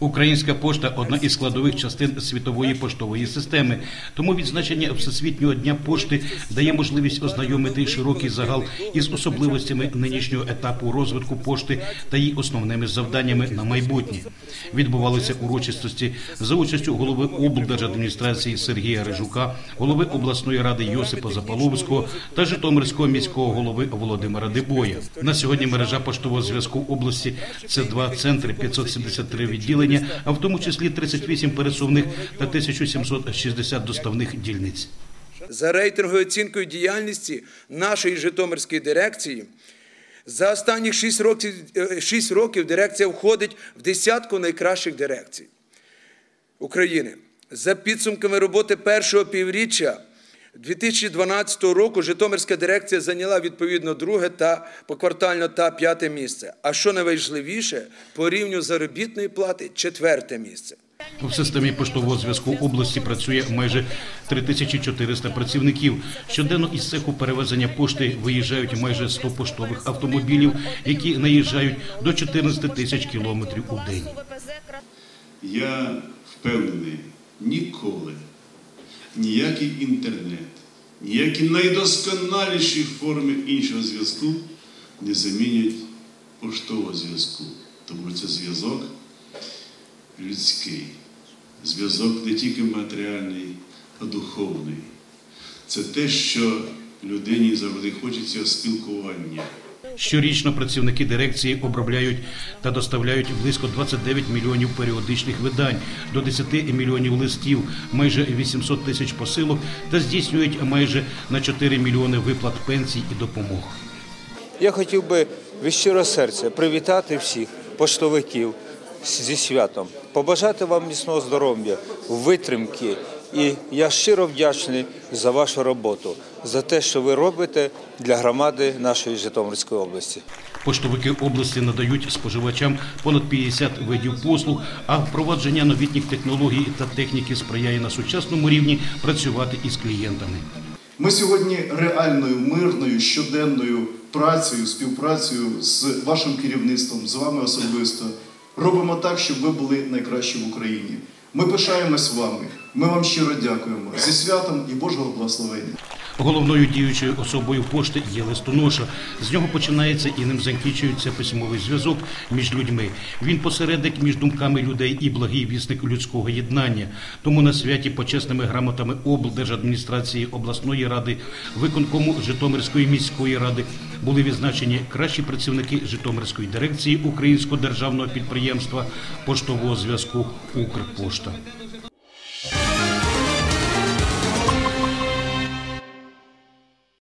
Українська пошта одна із складових частин світової поштової системи. Тому відзначення Всесвітнього дня пошти дає можливість ознайомити широкий загал із особливостями нинішнього етапу розвитку пошти та її основними завданнями на майбутнє. Відбувалися урочистості за участю голови облдержадміністрації Сергія Рижука, голови обласної ради Йосипа Запаловського та Житомирського міського голови Володимира Дебоя. На сьогодні мережа поштового зв'язку області це два центри, 573 відділення, а в тому числі 38 пересувних та 1760 доставних дільниць. за рейтинговою оцінкою діяльності нашої Житомирської дирекції. За останні 6 років, 6 років дирекція входить в десятку найкращих дирекцій України. За підсумками роботи першого півріччя 2012 року Житомирська дирекція зайняла відповідно друге та поквартально та п'яте місце. А що найважливіше, по рівню заробітної плати четверте місце. В системі поштового зв'язку області працює майже 3400 працівників. Щоденно із цеху перевезення пошти виїжджають майже 100 поштових автомобілів, які наїжджають до 14 тисяч кілометрів у день. Я впевнений, ніколи ніякий інтернет, ніякі найдосконаліші форми іншого зв'язку не замінять поштового зв'язку. Тому це зв'язок людський, зв'язок не тільки матеріальний, а духовний. Це те, що людині завжди хочеться спілкування. Щорічно працівники дирекції обробляють та доставляють близько 29 мільйонів періодичних видань, до 10 мільйонів листів, майже 800 тисяч посилок та здійснюють майже на 4 мільйони виплат пенсій і допомог. Я хотів би від щирого серця привітати всіх поштовиків зі святом, побажати вам міцного здоров'я, витримки. І я щиро вдячний за вашу роботу, за те, що ви робите для громади нашої Житомирської області. Поштовики області надають споживачам понад 50 видів послуг, а впровадження новітніх технологій та техніки сприяє на сучасному рівні працювати із клієнтами. Ми сьогодні реальною, мирною, щоденною працею, співпрацею з вашим керівництвом, з вами особисто робимо так, щоб ви були найкращі в Україні. Ми пишаємось вами. Ми вам щиро дякуємо зі святом і Божого благословення. Головною діючою особою пошти є листоноша. З нього починається і ним закінчується письмовий зв'язок між людьми. Він посередник між думками людей і благий вісник людського єднання. Тому на святі почесними грамотами облдержадміністрації обласної ради, виконкому Житомирської міської ради були відзначені кращі працівники Житомирської дирекції Українського державного підприємства поштового зв'язку Укрпошта.